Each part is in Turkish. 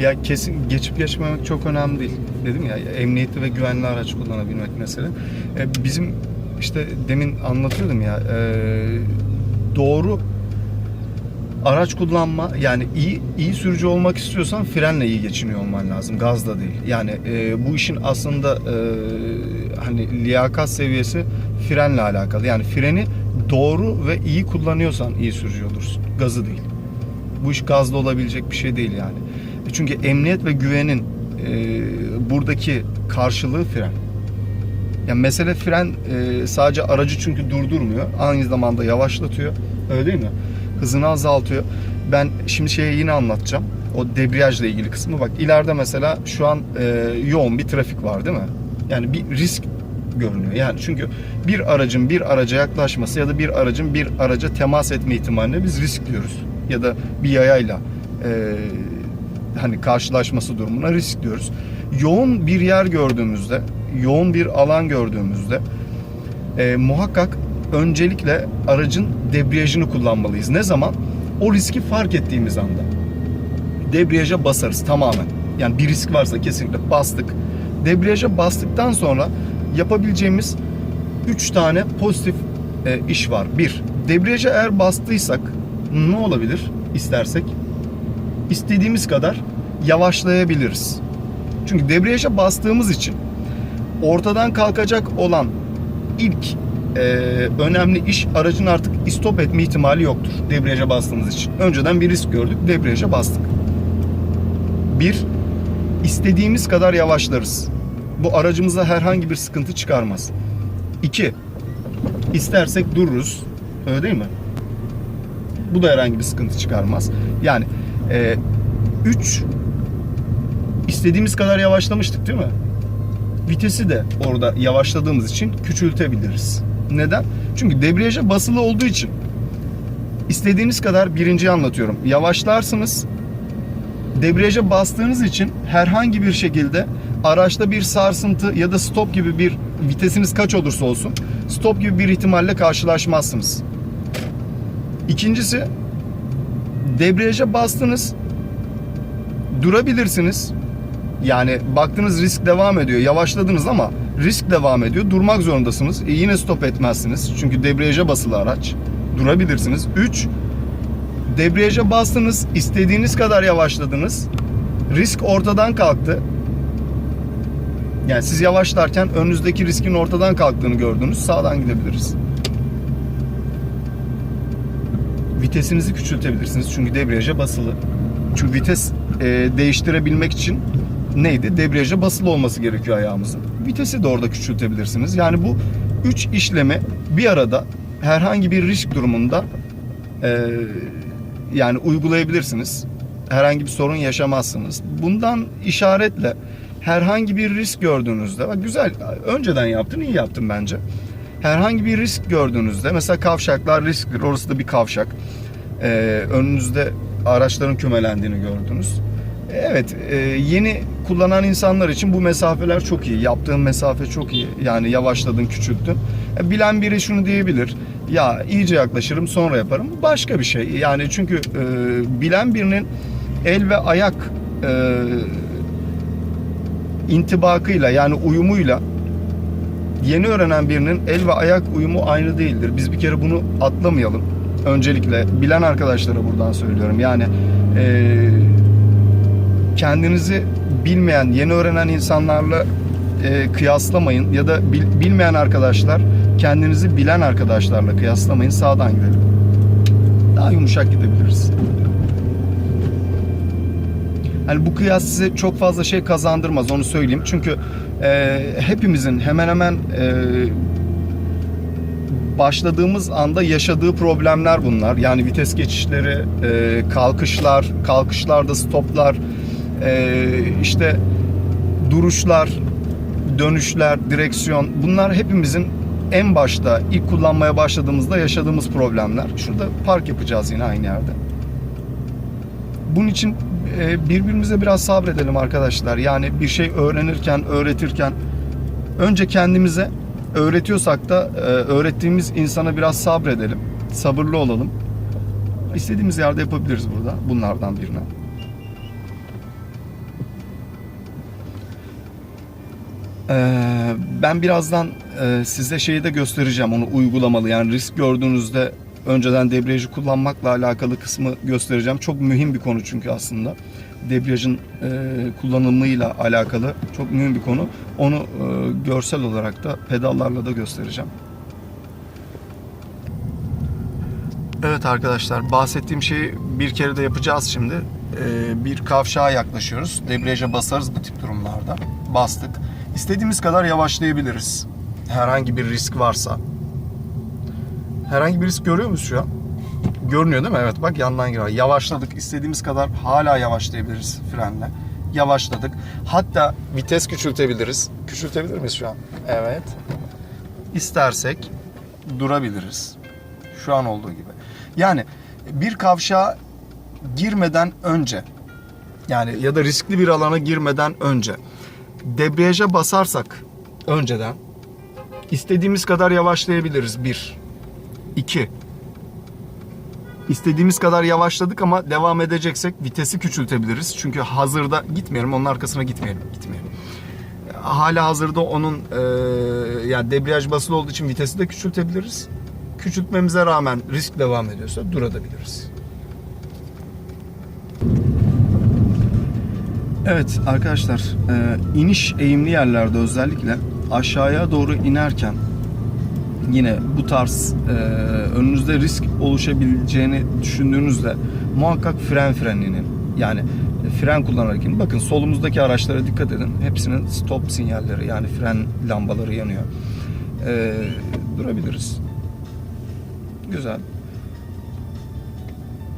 Ya kesin geçip geçmemek çok önemli değil. Dedim ya emniyetli ve güvenli araç kullanabilmek mesele. E, bizim işte demin anlatıyordum ya e, doğru araç kullanma yani iyi iyi sürücü olmak istiyorsan frenle iyi geçiniyor olman lazım gazla değil. Yani e, bu işin aslında e, hani liyakat seviyesi frenle alakalı. Yani freni doğru ve iyi kullanıyorsan iyi sürücü olursun. Gazı değil. Bu iş gazla olabilecek bir şey değil yani. E, Çünkü emniyet ve güvenin e, buradaki karşılığı fren. Yani mesele fren e, sadece aracı çünkü durdurmuyor. Aynı zamanda yavaşlatıyor. Öyle değil mi? Hızını azaltıyor. Ben şimdi şeye yine anlatacağım. O debriyajla ilgili kısmı bak ileride mesela şu an e, yoğun bir trafik var değil mi? Yani bir risk görünüyor. Yani çünkü bir aracın bir araca yaklaşması ya da bir aracın bir araca temas etme ihtimaline biz risk diyoruz. Ya da bir yayayla e, hani karşılaşması durumuna risk diyoruz. Yoğun bir yer gördüğümüzde, yoğun bir alan gördüğümüzde e, muhakkak öncelikle aracın debriyajını kullanmalıyız. Ne zaman? O riski fark ettiğimiz anda. Debriyaja basarız tamamen. Yani bir risk varsa kesinlikle bastık. Debriyaja bastıktan sonra yapabileceğimiz 3 tane pozitif e, iş var. Bir, debriyaja eğer bastıysak ne olabilir istersek? İstediğimiz kadar yavaşlayabiliriz. Çünkü debriyaja bastığımız için ortadan kalkacak olan ilk e, önemli iş aracın artık istop etme ihtimali yoktur debriyaja bastığımız için. Önceden bir risk gördük, debriyaja bastık. Bir, istediğimiz kadar yavaşlarız. Bu aracımıza herhangi bir sıkıntı çıkarmaz. İki, istersek dururuz. Öyle değil mi? Bu da herhangi bir sıkıntı çıkarmaz. Yani e, üç, istediğimiz kadar yavaşlamıştık değil mi? Vitesi de orada yavaşladığımız için küçültebiliriz. Neden? Çünkü debriyaja basılı olduğu için istediğiniz kadar birinci anlatıyorum. Yavaşlarsınız. Debriyaja bastığınız için herhangi bir şekilde araçta bir sarsıntı ya da stop gibi bir vitesiniz kaç olursa olsun stop gibi bir ihtimalle karşılaşmazsınız. İkincisi debriyaja bastınız durabilirsiniz. Yani baktınız risk devam ediyor. Yavaşladınız ama risk devam ediyor. Durmak zorundasınız. E yine stop etmezsiniz. Çünkü debriyaja basılı araç. Durabilirsiniz. 3. Debriyaja bastınız. istediğiniz kadar yavaşladınız. Risk ortadan kalktı. Yani siz yavaşlarken önünüzdeki riskin ortadan kalktığını gördünüz. Sağdan gidebiliriz. Vitesinizi küçültebilirsiniz. Çünkü debriyaja basılı. Çünkü vites e, değiştirebilmek için neydi? Debriyaja basılı olması gerekiyor ayağımızın. Vitesi de orada küçültebilirsiniz. Yani bu üç işlemi bir arada herhangi bir risk durumunda e, yani uygulayabilirsiniz. Herhangi bir sorun yaşamazsınız. Bundan işaretle herhangi bir risk gördüğünüzde bak güzel önceden yaptın iyi yaptın bence. Herhangi bir risk gördüğünüzde mesela kavşaklar risktir. Orası da bir kavşak. E, önünüzde araçların kümelendiğini gördünüz. Evet, e, yeni kullanan insanlar için bu mesafeler çok iyi. Yaptığın mesafe çok iyi. Yani yavaşladın, küçülttün. E, bilen biri şunu diyebilir. Ya iyice yaklaşırım, sonra yaparım. Başka bir şey. Yani çünkü e, bilen birinin el ve ayak e, intibakıyla yani uyumuyla yeni öğrenen birinin el ve ayak uyumu aynı değildir. Biz bir kere bunu atlamayalım. Öncelikle bilen arkadaşlara buradan söylüyorum. Yani eee kendinizi bilmeyen, yeni öğrenen insanlarla e, kıyaslamayın ya da bil, bilmeyen arkadaşlar kendinizi bilen arkadaşlarla kıyaslamayın. Sağdan gidelim. Daha yumuşak gidebiliriz. Hani bu kıyas size çok fazla şey kazandırmaz onu söyleyeyim. Çünkü e, hepimizin hemen hemen e, başladığımız anda yaşadığı problemler bunlar. Yani vites geçişleri, e, kalkışlar, kalkışlarda stoplar, e, işte duruşlar, dönüşler, direksiyon bunlar hepimizin en başta ilk kullanmaya başladığımızda yaşadığımız problemler. Şurada park yapacağız yine aynı yerde. Bunun için ee, birbirimize biraz sabredelim arkadaşlar. Yani bir şey öğrenirken, öğretirken önce kendimize öğretiyorsak da e, öğrettiğimiz insana biraz sabredelim. Sabırlı olalım. İstediğimiz yerde yapabiliriz burada bunlardan birini. Ee, ben birazdan e, size şeyi de göstereceğim onu uygulamalı yani risk gördüğünüzde önceden debriyajı kullanmakla alakalı kısmı göstereceğim. Çok mühim bir konu çünkü aslında. Debriyajın e, kullanımıyla alakalı çok mühim bir konu. Onu e, görsel olarak da pedallarla da göstereceğim. Evet arkadaşlar bahsettiğim şeyi bir kere de yapacağız şimdi. Ee, bir kavşağa yaklaşıyoruz. Debriyaja basarız bu tip durumlarda. Bastık. İstediğimiz kadar yavaşlayabiliriz. Herhangi bir risk varsa. Herhangi bir risk görüyor muyuz şu an? Görünüyor değil mi? Evet bak yandan giriyor. Yavaşladık. İstediğimiz kadar hala yavaşlayabiliriz frenle. Yavaşladık. Hatta vites küçültebiliriz. Küçültebilir miyiz şu an? Evet. İstersek durabiliriz. Şu an olduğu gibi. Yani bir kavşağa girmeden önce yani ya da riskli bir alana girmeden önce debriyaja basarsak önceden istediğimiz kadar yavaşlayabiliriz. Bir. İki. İstediğimiz kadar yavaşladık ama devam edeceksek vitesi küçültebiliriz. Çünkü hazırda gitmeyelim, onun arkasına gitmeyelim. gitmeyelim. Hala hazırda onun e, yani debriyaj basılı olduğu için vitesi de küçültebiliriz. Küçültmemize rağmen risk devam ediyorsa durabiliriz. Evet arkadaşlar e, iniş eğimli yerlerde özellikle aşağıya doğru inerken yine bu tarz e, önünüzde risk oluşabileceğini düşündüğünüzde muhakkak fren freninin yani fren kullanarak inin. Bakın solumuzdaki araçlara dikkat edin. Hepsinin stop sinyalleri yani fren lambaları yanıyor. E, durabiliriz. Güzel.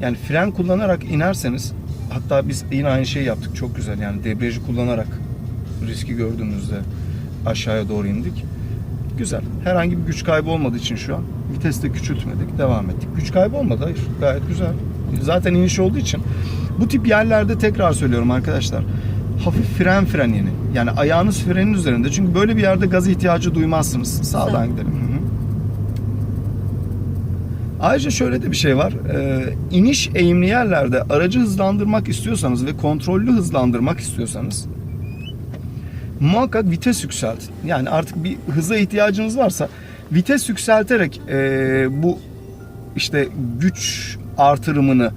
Yani fren kullanarak inerseniz hatta biz yine aynı şeyi yaptık. Çok güzel. Yani debriyajı kullanarak riski gördüğümüzde aşağıya doğru indik. Güzel. Herhangi bir güç kaybı olmadığı için şu an vites de küçültmedik. Devam ettik. Güç kaybı olmadı. Hayır. Gayet güzel. Zaten iniş olduğu için bu tip yerlerde tekrar söylüyorum arkadaşlar. Hafif fren frenini. Yani ayağınız frenin üzerinde. Çünkü böyle bir yerde gaz ihtiyacı duymazsınız. Sağdan gidelim. Hı hı. Ayrıca şöyle de bir şey var. Ee, iniş eğimli yerlerde aracı hızlandırmak istiyorsanız ve kontrollü hızlandırmak istiyorsanız muhakkak vites yükseltin. Yani artık bir hıza ihtiyacınız varsa vites yükselterek e, bu işte güç artırımını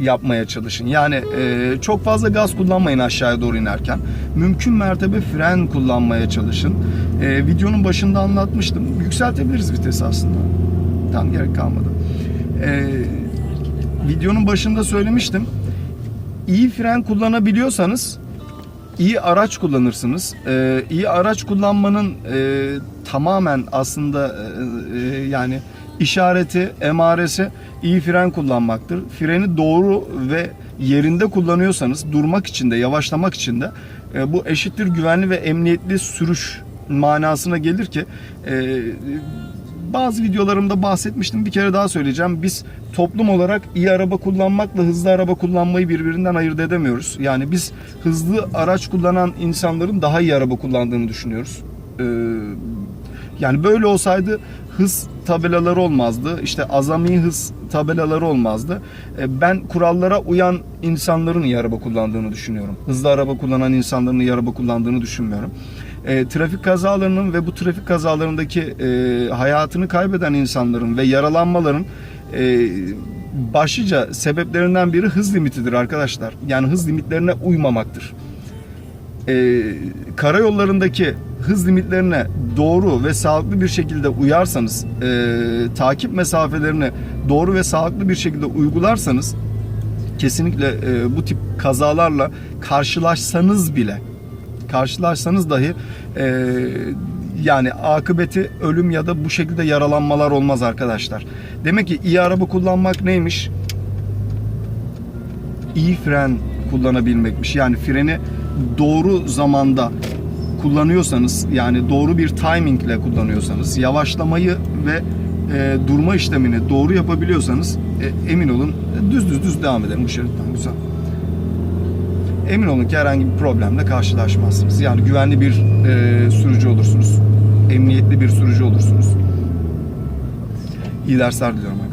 yapmaya çalışın. Yani e, çok fazla gaz kullanmayın aşağıya doğru inerken. Mümkün mertebe fren kullanmaya çalışın. E, videonun başında anlatmıştım. Yükseltebiliriz vitesi aslında. Tam gerek kalmadı. E, videonun başında söylemiştim. İyi fren kullanabiliyorsanız iyi araç kullanırsınız. Ee, iyi araç kullanmanın e, tamamen aslında e, e, yani işareti, emaresi iyi fren kullanmaktır. Freni doğru ve yerinde kullanıyorsanız durmak için de yavaşlamak için de e, bu eşittir güvenli ve emniyetli sürüş manasına gelir ki e, bazı videolarımda bahsetmiştim bir kere daha söyleyeceğim. Biz toplum olarak iyi araba kullanmakla hızlı araba kullanmayı birbirinden ayırt edemiyoruz. Yani biz hızlı araç kullanan insanların daha iyi araba kullandığını düşünüyoruz. Ee, yani böyle olsaydı hız tabelaları olmazdı. İşte azami hız tabelaları olmazdı. Ee, Ben kurallara uyan insanların iyi araba kullandığını düşünüyorum. Hızlı araba kullanan insanların iyi araba kullandığını düşünmüyorum. E, trafik kazalarının ve bu trafik kazalarındaki e, hayatını kaybeden insanların ve yaralanmaların e, başlıca sebeplerinden biri hız limitidir arkadaşlar. Yani hız limitlerine uymamaktır. E, karayollarındaki hız limitlerine doğru ve sağlıklı bir şekilde uyarsanız, e, takip mesafelerini doğru ve sağlıklı bir şekilde uygularsanız kesinlikle e, bu tip kazalarla karşılaşsanız bile karşılarsanız dahi e, yani akıbeti ölüm ya da bu şekilde yaralanmalar olmaz arkadaşlar. Demek ki iyi araba kullanmak neymiş? İyi fren kullanabilmekmiş. Yani freni doğru zamanda kullanıyorsanız yani doğru bir timingle kullanıyorsanız yavaşlamayı ve e, durma işlemini doğru yapabiliyorsanız e, emin olun düz düz düz devam edelim bu şeritten güzel emin olun ki herhangi bir problemle karşılaşmazsınız. Yani güvenli bir e, sürücü olursunuz. Emniyetli bir sürücü olursunuz. İyi dersler diliyorum.